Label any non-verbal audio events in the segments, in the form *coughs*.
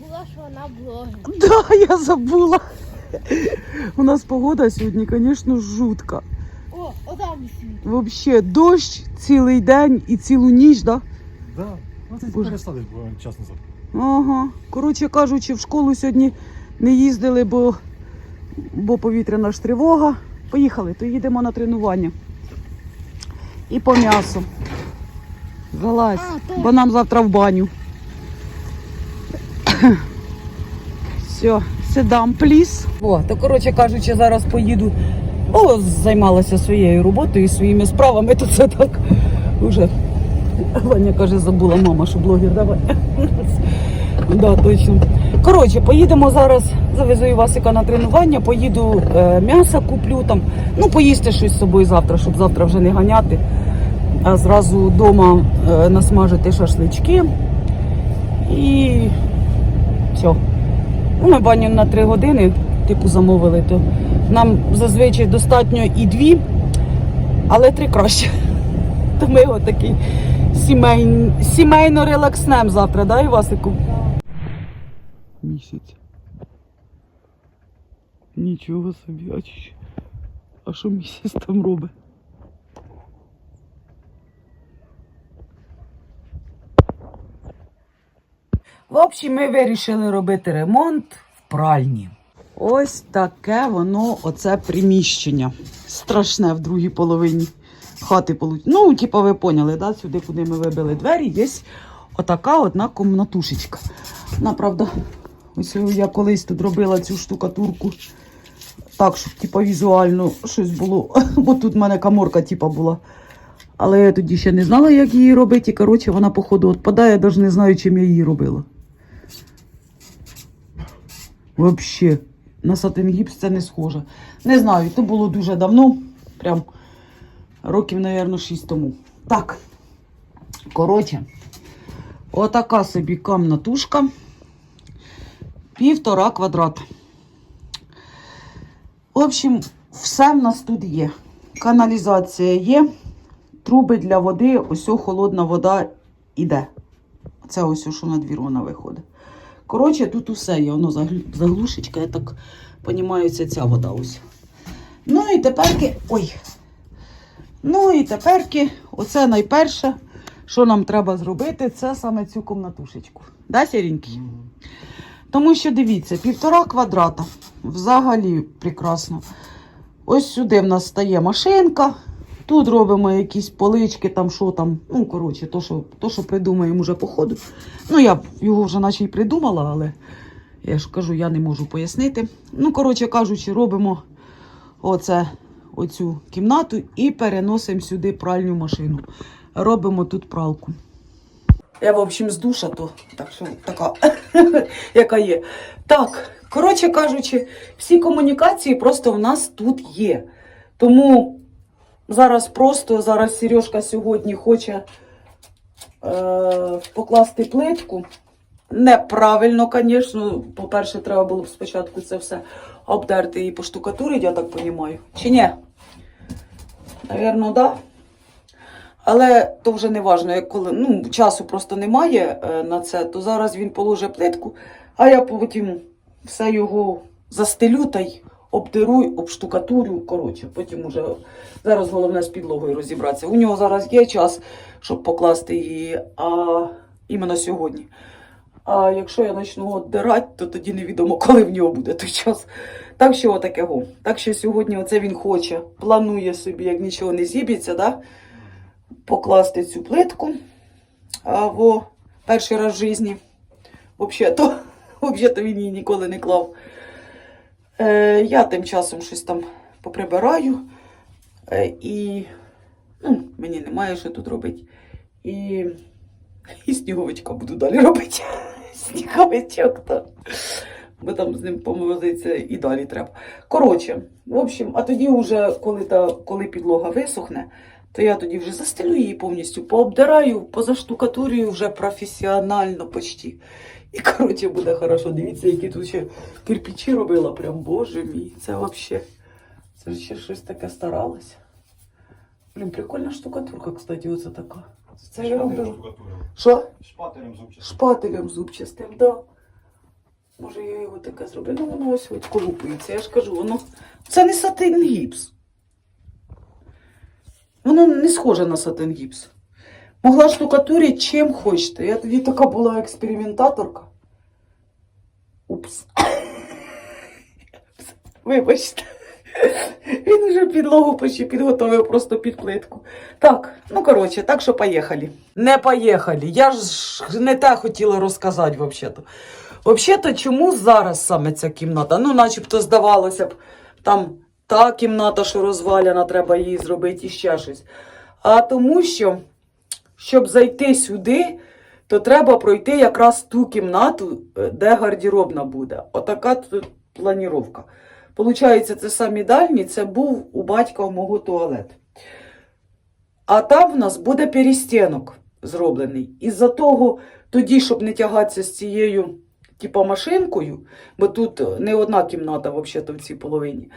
забула, що вона блогер. Да, я забула. У нас погода сьогодні, звісно, жутка. О, отам світ. Вообще дощ цілий день і цілу ніч, да? Да. Ну це Боже. перестали буквально час назад. Ага. Коротше кажучи, в школу сьогодні не їздили, бо, бо повітряна ж тривога. Поїхали, то їдемо на тренування. І по м'ясу. Залазь, А, то- бо нам завтра в баню. Все, седам, пліс. О, то коротше кажучи, зараз поїду. О, займалася своєю роботою і своїми справами, то це так уже. Ваня каже, забула мама, що блогер давай. да, точно. Коротше, поїдемо зараз, завезу Івасика на тренування, поїду е, м'ясо куплю там. Ну, поїсти щось з собою завтра, щоб завтра вже не ганяти. А зразу вдома е, насмажити шашлички. І все. Ну, ми баню на три години, типу, замовили, то нам зазвичай достатньо і дві, але три краще. *laughs* То ми його такий сімейн... сімейно релакснем завтра, да, Івасику? Місяць. Нічого собі, а що місяць там робить? В общем, ми вирішили робити ремонт в пральні. Ось таке воно, оце приміщення. Страшне в другій половині хати. Ну, типа, ви поняли, да? сюди, куди ми вибили двері, є отака одна комнатушечка. Вона, правда, ось я колись тут робила цю штукатурку. Так, щоб типа візуально щось було. *laughs* Бо тут в мене каморка, типа, була. Але я тоді ще не знала, як її робити. І коротше, вона, походу, відпадає, я навіть не знаю, чим я її робила. Вообще, на сатингіпс це не схоже. Не знаю, то було дуже давно, прям років, мабуть, 6 тому. Так, коротше, отака собі камнатушка, півтора квадрата. В общем, все в нас тут є. Каналізація є, труби для води, ось холодна вода іде. Це ось, що на двір вона виходить. Коротше, тут усе є, воно заглушечка, я так розумію, це ця вода ось. Ну і теперки. Ой. Ну і теперки, оце найперше, що нам треба зробити, це саме цю комнатушечку. Да, сіренький? Тому що дивіться, півтора квадрата. Взагалі прекрасно. Ось сюди в нас стає машинка. Тут робимо якісь полички, там що там. Ну, коротше, то, що, то, що придумаємо вже по ходу. Ну, я його вже наче й придумала, але я ж кажу, я не можу пояснити. Ну, коротше кажучи, робимо оце, оцю кімнату і переносимо сюди пральну машину. Робимо тут пралку. Я, в общем, з душа, то так що така, *laughs* яка є. Так, коротше кажучи, всі комунікації просто в нас тут є. Тому зараз просто, зараз Сережка сьогодні хоче е, покласти плитку. Неправильно, звісно. По-перше, треба було б спочатку це все обдерти і поштукатурити, я так розумію. Чи ні? Навірно, так. Да. Але то вже не як коли ну, часу просто немає е, на це, то зараз він положить плитку, а я потім все його застелю та й обдеру, обштукатурю. Коротше, потім уже зараз головне з підлогою розібратися. У нього зараз є час, щоб покласти її, а іменно сьогодні. А якщо я почну обдирати, то тоді невідомо, коли в нього буде той час. Так що отаке го. Так що сьогодні оце він хоче, планує собі, як нічого не зіб'ється, да? покласти цю плитку а, во перший раз в житті. Взагалі-то *laughs* він її ніколи не клав. Е, я тим часом щось там поприбираю. Е, і ну, мені немає що тут робити. І, *laughs* і сніговичка буду далі робити. *laughs* Сніговичок то. Бо там з ним помовитися і далі треба. Коротше, в общем, а тоді, вже, коли, та, коли підлога висохне, то я тоді вже застелю її повністю, пообдираю, позаштукатурюю вже професіонально почти. І коротше буде хорошо. Дивіться, які тут ще кирпичі робила. Прям боже мій, це взагалі. Це ж ще щось таке старалося. Блін, прикольна штукатурка, кстати, оце така. Це я робила. Що? Шпателем зубчастим. Шпателем зубчастим, да. Може, я його таке зроблю. Ну, воно ось ось колупується. Я ж кажу, воно. Це не сатин гіпс. Воно не схоже на сатин гіпс. Могла штукатурити чим хочете. Я тоді така була експериментаторка. Упс. *laughs* Вибачте. Він вже підлогу почти підготовив просто під плитку. Так, ну коротше, так що поїхали. Не поїхали. Я ж не те хотіла розказати взагалі-то. Взагалі-то, чому зараз саме ця кімната? Ну, начебто, здавалося б, там та кімната, що розваляна, треба її зробити і ще щось. А тому що, щоб зайти сюди, то треба пройти якраз ту кімнату, е, де гардеробна буде. Отака тут планіровка. Получається, це самі дальні, це був у батька мого туалет. А там в нас буде перестінок зроблений. Із-за того, тоді, щоб не тягатися з цією типа, машинкою, бо тут не одна кімната взагалі в цій половині.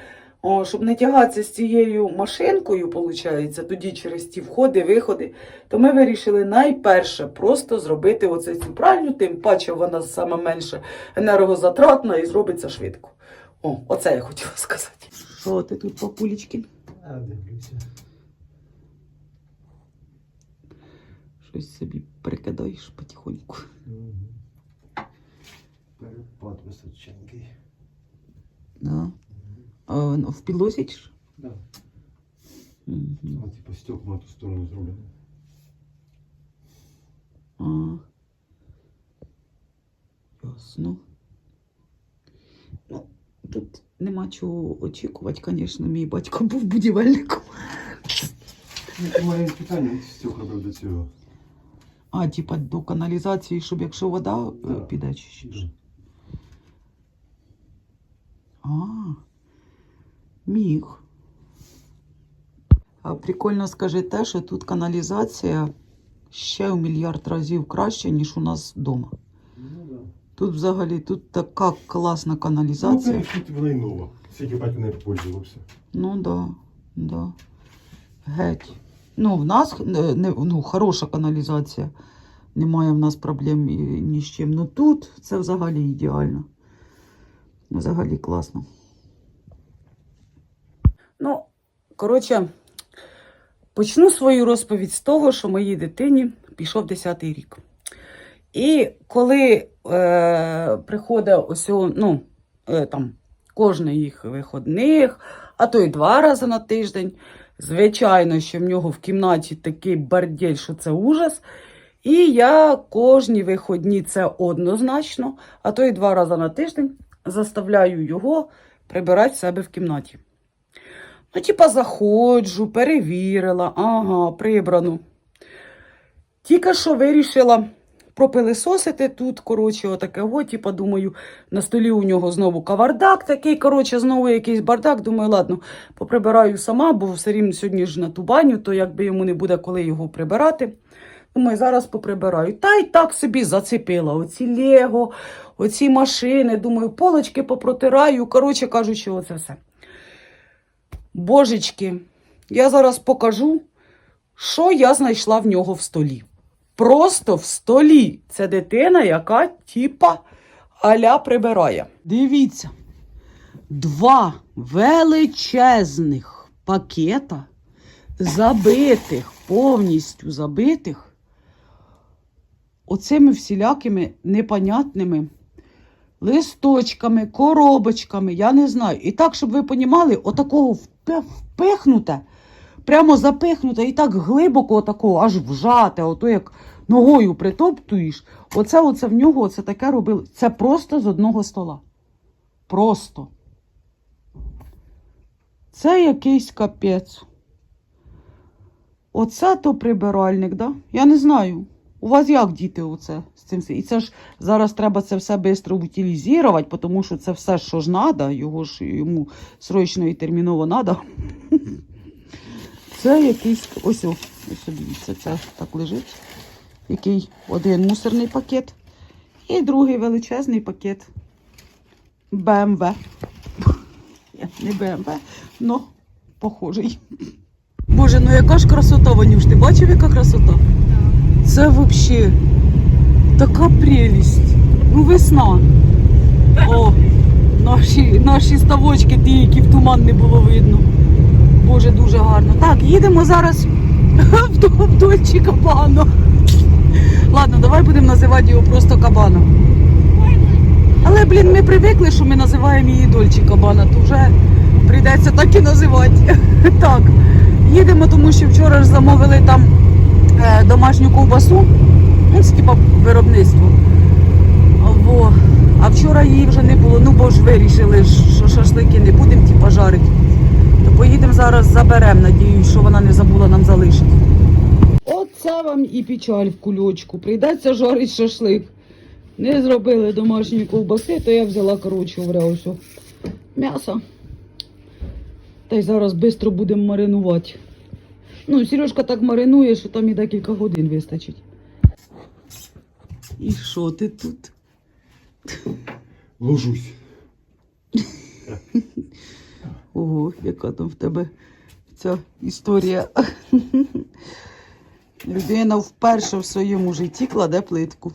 О, щоб не тягатися з цією машинкою, виходить, тоді через ті входи, виходи, то ми вирішили найперше просто зробити оце цю пральню, тим паче вона саме менше енергозатратна і зробиться швидко. О, оце я хотіла сказати. Що ти тут? А, дивлюся. Щось собі прикидаєш потихоньку. Перепад височенький. Да. А, ну, в підлозі чи? ж? Да. Мгм. А, типа стекла на ту сторону зроблено. А. Ясно. Ну, тут нема чого очікувати, звісно, мій батько був будівельником. Ну, У мене питання стекла до цього. А, типа до каналізації, щоб якщо вода е, Да. піде чи ще ж. А, міг. А прикольно скажи те, що тут каналізація ще в мільярд разів краще, ніж у нас вдома. Ну. Тут взагалі тут така класна Ну, каналізація. перехід вона й нова. Скільки батько не пользувався. Ну да, да. Геть. Ну, в нас е, не, ну, хороша каналізація. Немає в нас проблем ні з чим. Ну тут це взагалі ідеально. Взагалі класно. Ну, коротше, почну свою розповідь з того, що моїй дитині пішов 10-й рік. І коли е, приходить ось, ну, е, там, кожних їх виходних, а то й два рази на тиждень. Звичайно, що в нього в кімнаті такий бордель, що це ужас. І я кожні виходні це однозначно, а то й два рази на тиждень заставляю його прибирати себе в кімнаті. Ну, типа, заходжу, перевірила, ага, прибрано. Тільки що вирішила пропилисосити тут, коротше, отаке, о, типа, думаю, на столі у нього знову кавардак такий, коротше, знову якийсь бардак. Думаю, ладно, поприбираю сама, бо все рівно сьогодні ж на ту баню, то якби йому не буде коли його прибирати. Думаю, зараз поприбираю. Та й так собі зацепила. Оці Лего, оці машини. Думаю, полочки попротираю. Коротше кажучи, оце все. Божечки, я зараз покажу, що я знайшла в нього в столі. Просто в столі. Це дитина, яка типа аля прибирає. Дивіться, два величезних пакета, забитих, повністю забитих, оцими всілякими непонятними листочками, коробочками, я не знаю. І так, щоб ви понімали, отакого впихнуте, прямо запихнуте і так глибоко отакого, аж вжате, ото як ногою притоптуєш. Оце, оце в нього оце таке робили. Це просто з одного стола. Просто. Це якийсь капець. Оце то прибиральник, да? Я не знаю. У вас як діти оце з цим? І це ж зараз треба це все швидко утилізувати, тому що це все, що ж треба, його ж йому срочно і терміново треба. Це якийсь ось, ось дивіться, це так лежить. Який один мусорний пакет і другий величезний пакет БМВ. Не БМВ, но похожий. Боже, ну яка ж красота, Ванюш, ти бачив, яка красота? Це взагалі така прелість. Ну, весна. О, наші, наші ставочки, ті, які в туман не було видно. Боже, дуже гарно. Так, їдемо зараз *laughs* в до- в Дольче Кабано. Ладно, давай будемо називати його просто Кабано. Але, блін, ми привикли, що ми називаємо її Дольче Кабана, то вже прийдеться так і називати. *laughs* Так, їдемо, тому що вчора ж замовили там домашню ковбасу. Ну, це типа виробництво. Во. А вчора її вже не було. Ну бо ж вирішили, що шашлики не будемо типа жарити. То поїдемо зараз заберемо, надіюсь, що вона не забула нам залишити. Оце вам і печаль в кульочку. Прийдеться жарити шашлик. Не зробили домашні ковбаси, то я взяла, коротше, говоря, м'ясо. Та й зараз швидко будемо маринувати. Ну, Сережка так маринує, що там і декілька годин вистачить. І що ти тут? Ложусь. Ого, яка там в тебе ця історія. Людина вперше в своєму житті кладе плитку.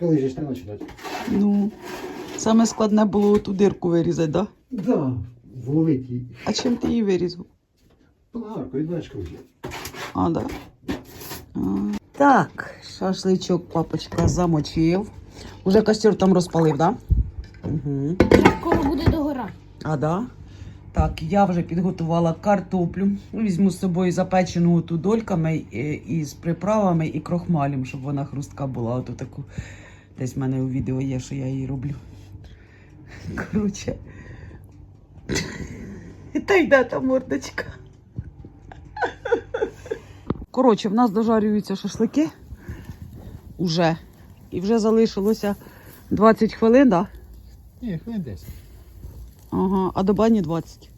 Коли ж не починати? Ну, саме складне було ту дирку вирізати, да? Да, вловить її. А чим ти її вирізав? Болгаркою, знаєш, коли. А, да. А. Так, шашличок папочка замочив. Уже костер там розпалив, да? Угу. Скоро буде догора. А, да? Так, я вже підготувала картоплю. Ну, Візьму з собою запечену ту дольками е, із приправами і крохмалем, щоб вона хрустка була. Оту таку. Десь в мене у відео є, що я її роблю. Коротше. Та йде та мордочка. Коротше, в нас дожарюються шашлики уже. І вже залишилося 20 хвилин, так? Да? Ні, хвилин 10. Ага, а до бані 20.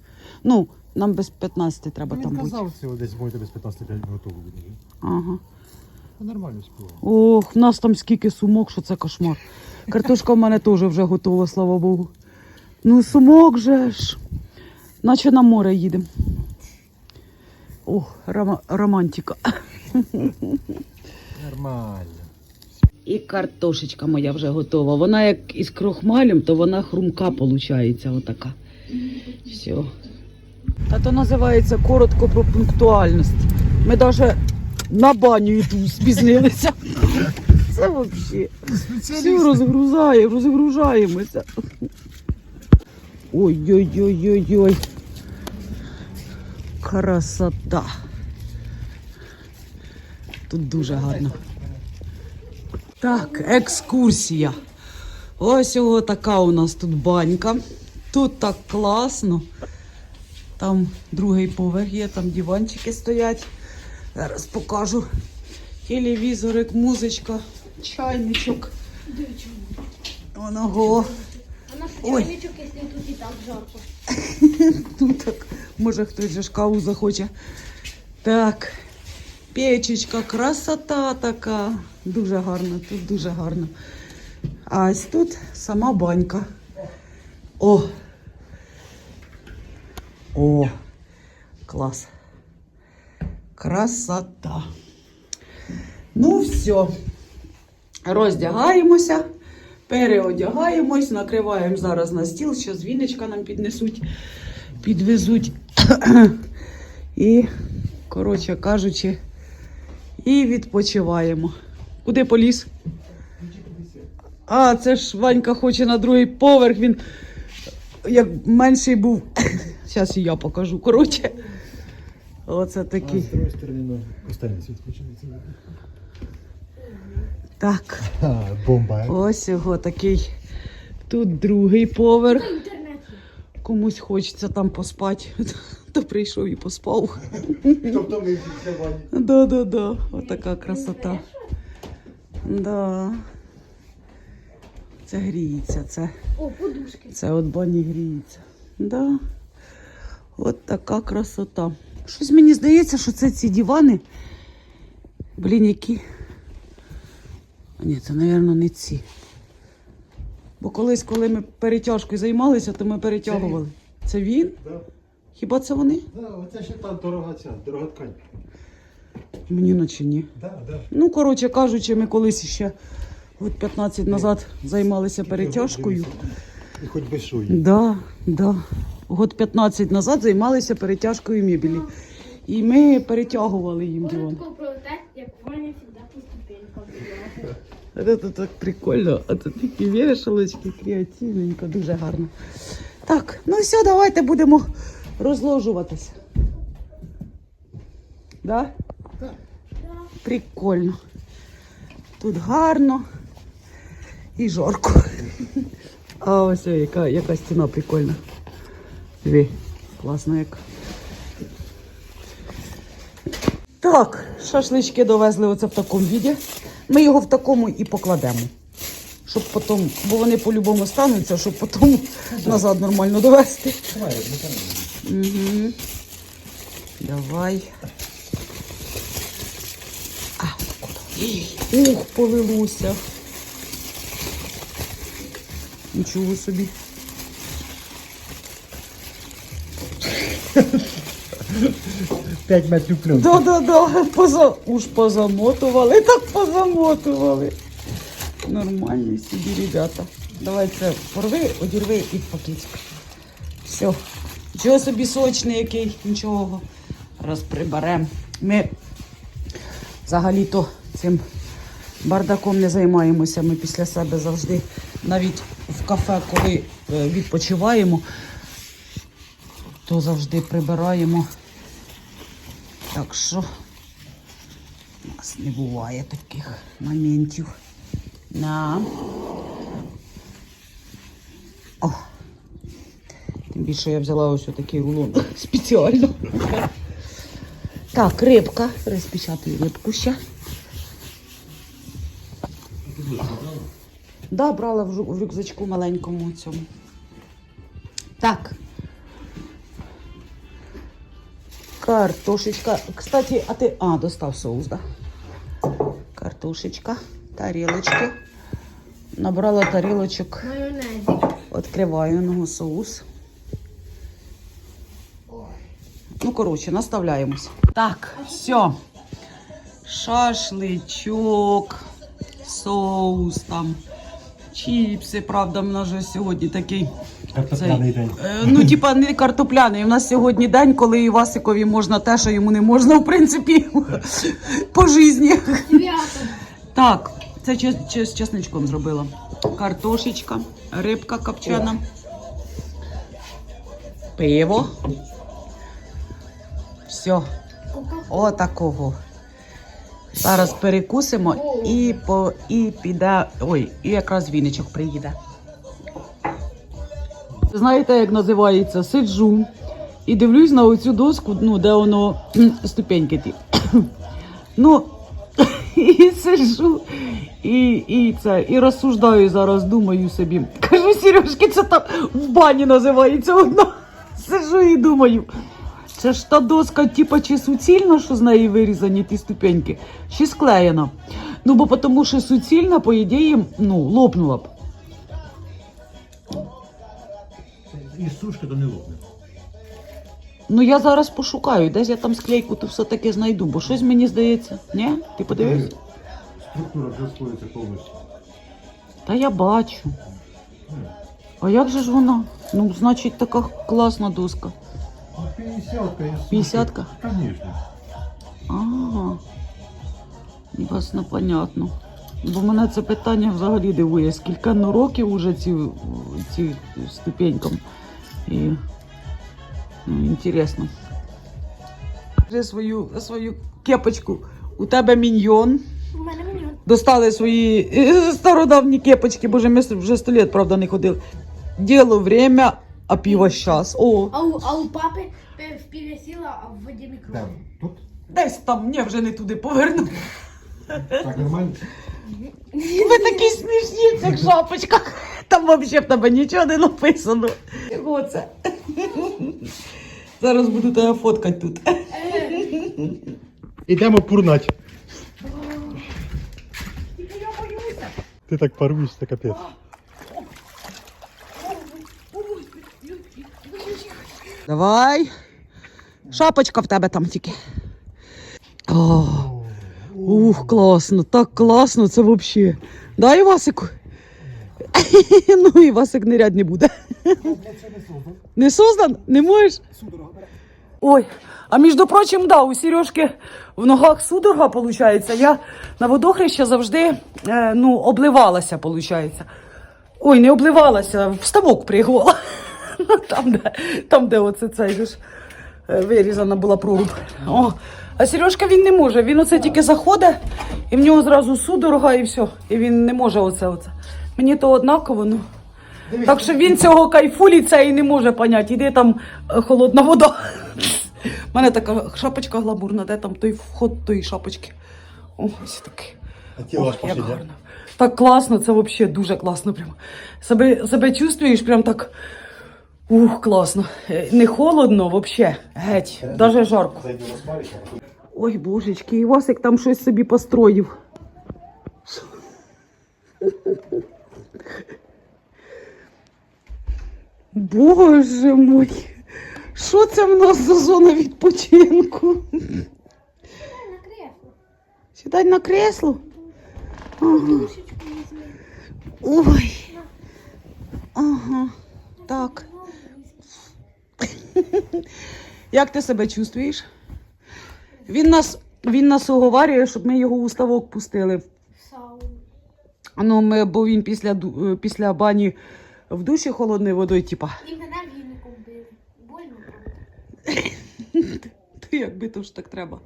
Ну, нам без 15 треба Він там бути. казав, цього десь буде без 15 готово буде. Ага. Ну, Нормально співав. Ох, в нас там скільки сумок, що це кошмар. Картошка в мене теж вже готова, слава Богу. Ну, сумок же ж. Наче на море їдемо. О, рома- романтика. Нормально. І картошечка моя вже готова. Вона як із крохмалем, то вона хрумка виходить, отака. Все. Та то називається коротко про пунктуальність. Ми навіть на баню ту спізнилися. Це взагалі. Все розгрузаємо, розгружаємося. Ой-ой-ой-ой-ой. Красота. Тут дуже гарно. Так, екскурсія. Ось його така у нас тут банька. Тут так класно. Там другий поверх є, там диванчики стоять. Зараз покажу. Телевізорик, музичка, чайничок. Оного. А наш Ой. чайничок, якщо тут і так жарко. *laughs* Ну так, може хтось же ж захоче. Так, печечка, красота така. Дуже гарно, тут дуже гарно. А ось тут сама банька. О! О! Клас. Красота. Ну, все. Роздягаємося, переодягаємось, накриваємо зараз на стіл, що з нам піднесуть, підвезуть. І, коротше кажучи, і відпочиваємо. Куди поліз? А, це ж Ванька хоче на другий поверх. Він як менший був. Зараз і я покажу. Коротше. Оце А такий. з другої сторони, ну, останній світ починається. Так. А, бомба. Ось його такий. Тут другий поверх. Комусь хочеться там поспати, *laughs* то прийшов і поспав. Тобто ми. Да-да-да, отака красота. Да. Це гріється, це, О, подушки. це от бані гріється. Да. От така красота. Щось мені здається, що це ці дивани. Блін, які. Ні, це, мабуть, не ці. Бо колись, коли ми перетяжкою займалися, то ми перетягували. Це він? Да. Хіба це вони? Да, оце ще та дорога ця, дорога ткань. Мені наче ні. Да, да. Ну, коротше кажучи, ми колись ще От 15 назад займалися перетяжкою. І хоч без шуї. Да, да. Год 15 назад займалися перетяжкою мебелі. І ми перетягували їм диван. Коротко про те, як Ваня завжди по ступенькам піднімався. Це так прикольно. А тут такі вішалочки, креативненько, дуже гарно. Так, ну все, давайте будемо розложуватися. Да? Так. Прикольно. Тут гарно і жарко. А ось яка, яка стіна прикольна. Диви, класно яка. Так, шашлички довезли оце в такому віді. Ми його в такому і покладемо. Щоб потім, бо вони по-любому стануться, щоб потім назад нормально довести. Давай, Угу. Давай. А. Ух, полилося. Нічого собі. 5 метрів плюс. Да-да-да, поза... уж позамотували, так позамотували. Нормальні собі, ребята. Давай це порви, одірви і в пакетик. Все. Чого собі сочний який, нічого. Раз приберемо. Ми взагалі-то цим бардаком не займаємося. Ми після себе завжди навіть в кафе, коли е, відпочиваємо, то завжди прибираємо. Так що у нас не буває таких моментів. На. О. Тим більше я взяла ось такий рулон *laughs* спеціально. Так, рибка. Розпечатаю рибку ще. Да, брала в рюкзачку маленькому цьому. Так. Картошечка. Кстати, а ти. А, достав соус, да? Картошечка, тарілочки. Набрала тарілочок. Майонезі. Відкриваю ну, соус. Ну, коротше, наставляємось. Так, все. Шашличок, соус там, чіпси, правда, в нас же сьогодні такий. Картопляний день. Е, Ну, типа, не картопляний. У нас сьогодні день, коли Івасикові можна те, що йому не можна, в принципі, *laughs* по житті. Так, це з чесничком зробила. Картошечка, рибка копчена, пиво. Все, Кока. отакого. Зараз перекусимо і, по, і піде. Ой, і якраз віничок приїде. Знаєте, як називається? Сиджу і дивлюсь на оцю доску, ну, де воно ступеньки ті. *coughs* Ну, *coughs* і сиджу, і, і це, і розсуждаю зараз, думаю собі. Кажу, Сережки, це там в бані називається одна. *coughs* Сиджу і думаю. Це ж та доска, типа, чи суцільна, що з неї вирізані ті ступеньки, чи склеєна. Ну, бо тому що суцільна, по ідеї, ну, лопнула б. І сушка то не лопне. Ну я зараз пошукаю, десь я там склейку то все-таки знайду, бо щось мені здається. Ні? Ти подивився? Структура вже сходиться повністю. Та я бачу. А як же ж вона? Ну, значить, така класна доска. Ну, 50-ка і сушка. П'ятдесятка? Звісно. Ага. Ясно, понятно. Бо мене це питання взагалі дивує. Скільки ну, років уже ці, ці ступенькам. І ну, інтересно. Вже свою, свою кепочку. У тебе міньйон. У мене мільйон. Достали свої е, стародавні кепочки, боже, ми вже сто літ, правда, не ходили. Діло время, а пиво щас. О, А у, а у папи в піві сіла, а в воді мікро. Тут? десь там мені вже не туди поверну. Так, нормально? Ви такі смішні в цих шапочках. Там взагалі в тебе нічого не написано. Чого це? Зараз буду тебе фоткати тут. Ідемо пурнать. Тільки я боюся. Ти так порвешся, капець. Давай. Шапочка в тебе там тільки. О, Ух, класно, так класно, це взагалі. Да, Івасику? *laughs* ну, і Івасик нирять не буде. Не создан? Не можеш? Ой, а між прочим, да, у Сережки в ногах судорога, виходить. Я на водохреща завжди е, ну, обливалася, виходить. Ой, не обливалася, в ставок пригла. *laughs* Там, де, там, де оце цей ж е, вирізана була проруб. О, а Сережка він не може. Він оце тільки заходить, і в нього зразу судорога і все. І він не може оце. оце. Мені то однаково, ну. Так що він цього кайфуліця і не може поняти. Іде там е, холодна вода. У мене така шапочка гламурна, де там той вход тої шапочки. О, ось такий. А тіло Ох, як гарно. Так класно, це взагалі дуже класно. Прямо. Себе, себе чувствуєш прям так. Ух, класно. Е, Не холодно взагалі. Геть. Даже жарко. Зайду розпарити. Ой, божечки, Івасик там щось собі построїв. Боже мой, що це в нас за зона відпочинку? На кресло. Сідать на кресло? Ага. Ой. Ага. Так. Як ти себе чувствуєш? Він нас, він нас уговарює, щоб ми його у ставок пустили. Ну, ми, бо він після, е, після бані в душі холодною водою, типа. І мене віником били. Больно. *laughs* То якби то ж так треба.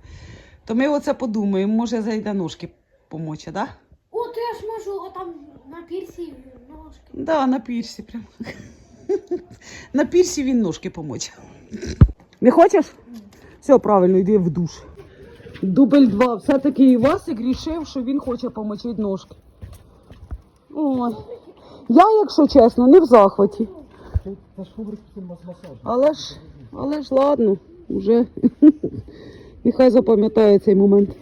То ми оце подумаємо, може зайде ножки помочі, да? О, то я ж можу отам на пірсі ножки. Да, на пірсі прям. *laughs* На пірсі він ножки помоче. Не хочеш? Все, правильно, йди в душ. Дубль два. Все-таки Івасик рішив, що він хоче помочити ножки. Ой. Я, якщо чесно, не в захваті. Але ж, але ж ладно, вже *laughs* нехай запам'ятає цей момент.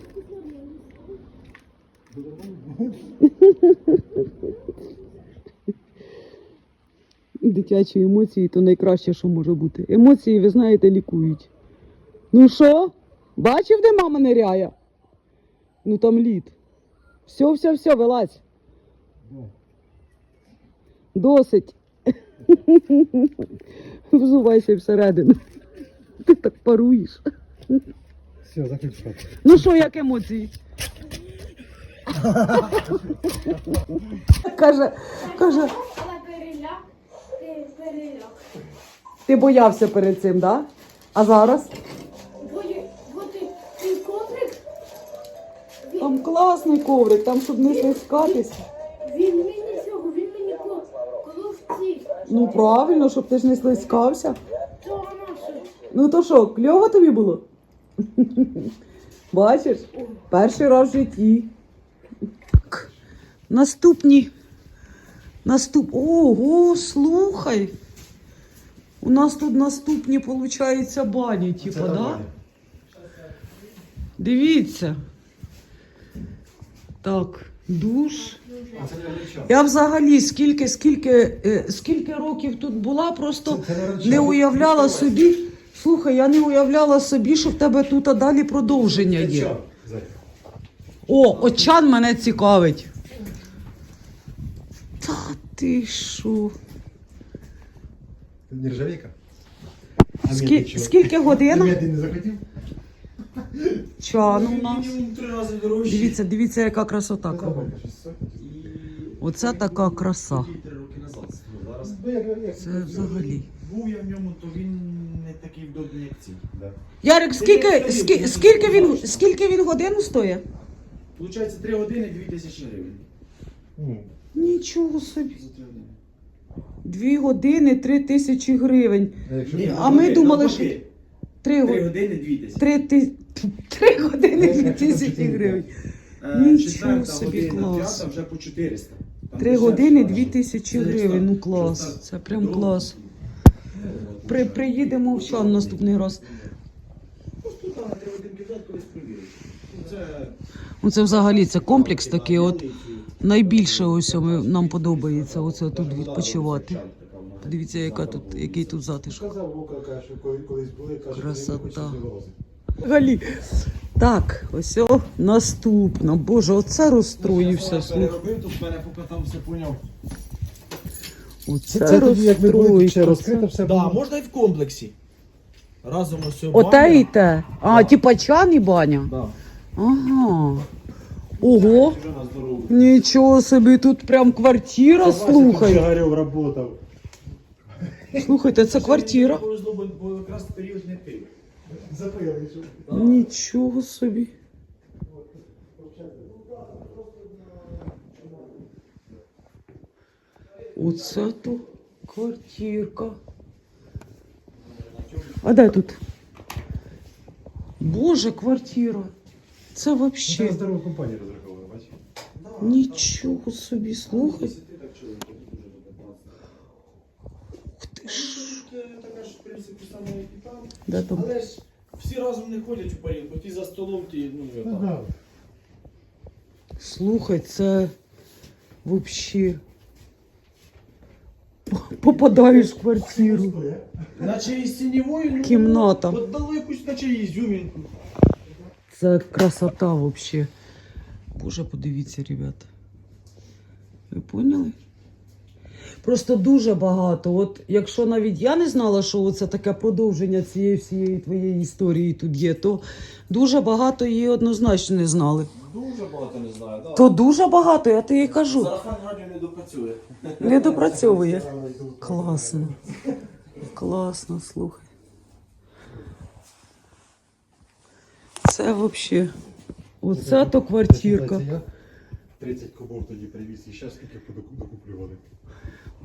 *laughs* Дитячі емоції то найкраще, що може бути. Емоції, ви знаєте, лікують. Ну що? Бачив, де мама ниряє? Ну там лід. Все, все, все, вилазь. Досить. Взувайся всередину. Ти так паруєш. Все, заключай. Ну що, як емоції? каже, каже, ти боявся перед цим, да? А зараз? Там класний коврик, там щоб не слискатись. Він мені цього, він мені ко- коловці. Ну правильно, щоб ти ж не слискався. То воно що? Ну то що, кльово тобі було? Бачиш? Перший раз в житті. Так. Наступні. Наступ. Ого, слухай. У нас тут наступні, виходить, бані, типа, да? Дивіться. Так, душ. Я взагалі скільки, скільки, е, скільки років тут була, просто не уявляла собі. Слухай, я не уявляла собі, що в тебе тут а далі продовження є. О, очан мене цікавить. Та ти що? Це Нержавейка? Скільки годинок? Я не захотів? Чан у нас. Мінімум три рази дорожче. Дивіться, дивіться, яка красота. Оце така краса. Три роки назад. Ну, зараз як- як- Це взагалі. був я в ньому, то він не такий вдобний, як ці. Да. Ярик, скільки, скі- скільки, він, скільки він годину стоїть? Получається 3 години 2 тисячі гривень. Нічого собі. За 3 години. Дві години, три тисячі гривень. а ми думали, навпаки. Три, 3 години. 2 тисячі. Три, ти... три години дві тисячі гривень. Е, Нічого четверта собі, година, клас. П'ята вже по 400. Там Три години дві тисячі Це гривень. Ну клас. Це прям клас. Ну, При, приїдемо в Чан наступний раз. Ось тут на 3 годинки взяти, колись провірити. Ну, Це Ну це взагалі це комплекс такий. От найбільше ось ми, нам подобається оце тут відпочивати. Подивіться, яка тут, який тут затишок. Сказав Вовка, що колись були, каже, Красота. Взагалі, Так, ось о, наступна. Боже, оце розстроївся. Слух. Тут мене поки поняв. Оце Це тоді, як ми були тут ще розстроївся. розкрито, все Да, було. можна і в комплексі. Разом ось цього Оте і те. А, типа чан і баня. Да. Ага. Ого. Вже на здорову. Нічого собі, тут прям квартира, слухай. Чагарів работав. Слухайте, це квартира. Повезло, бо- бо якраз період не пив. Запили. Нічого собі. Оце то квартирка. А де тут? Боже, квартира. Це Це вообще здорову компанію розраховували, бачиш? нічого собі, слухай. Ти так чоловік дуже добре. Ух ти ж. Тут така ж, в принципі, саме як і там. Де там? Але ж всі разом не ходять у парілку, ті за столом, ті, ну, я так. Ага. Слухай, це вообще. Попадаєш в квартиру. Наче із сінєвою, ну, Кімната. От дали якусь, наче ізюмінку. Це красота вообще. Боже, подивіться, ребята. Ви поняли? Просто дуже багато. От якщо навіть я не знала, що це таке продовження цієї всієї твоєї історії тут є, то дуже багато її однозначно не знали. Дуже багато не знаю, так. То дуже багато, я тобі кажу. Сарафан радіо не допрацює. Не допрацьовує. Класно. Класно, слухай. Це взагалі. Оце то квартирка. Я 30 кубов тоді привіз і ще скільки докуплювали.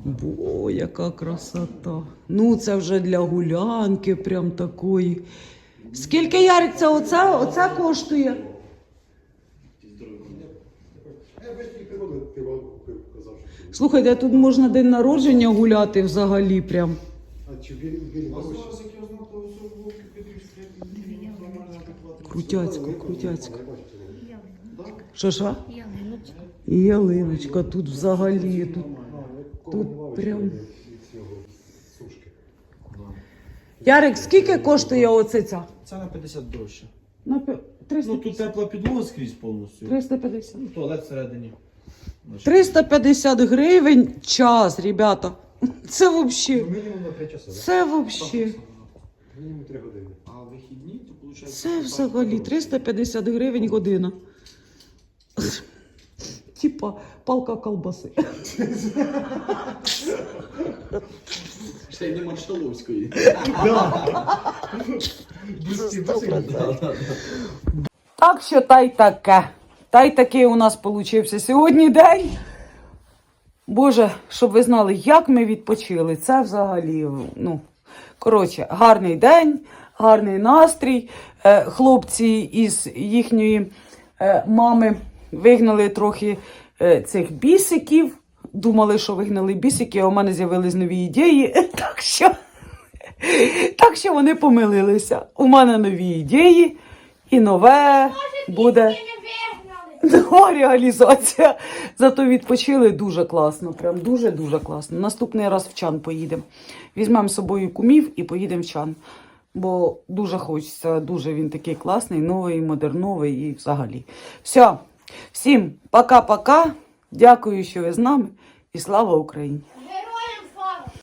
Бо, яка красота. Ну, це вже для гулянки, прям такої. Скільки Ярик це оце, оце коштує? Що. Слухайте, тут можна день народження гуляти взагалі прям. А чи він він. Крутяцько, крутяцько. Що ж? а? Ялиночка. І ялиночка тут взагалі. Тут. Тут прям-. Ярик, скільки коштує оце ця? Це на 50 дорожче. На 300 Ну тут тепла підлога скрізь повністю. 350. Ну, туалет всередині. 350 гривень час, ребята. *laughs* Це взагалі. Ну, мінімум на 3 часи. Це взагалі. Мінімум 3 години. А вихідні, то виходить. Це взагалі 350 гривень година. Типа палка колбаси. Ще й не Маршаловської. Так що та й таке. Та й такий у нас получився сьогодні день. Боже, щоб ви знали, як ми відпочили. Це взагалі, ну, коротше, гарний день, гарний настрій. Е, хлопці із їхньої е, мами вигнали трохи е, цих бісиків. Думали, що вигнали бісики, а у мене з'явились нові ідеї. *laughs* Так що, так що вони помилилися. У мене нові ідеї і нове буде. Нова *laughs* реалізація. Зато відпочили дуже класно. Прям дуже-дуже класно. Наступний раз в чан поїдемо. Візьмемо з собою кумів і поїдемо в чан. Бо дуже хочеться, дуже він такий класний, новий, модерновий і взагалі. Все. Всім пока-пока. Дякую, що ви з нами. І слава Україні!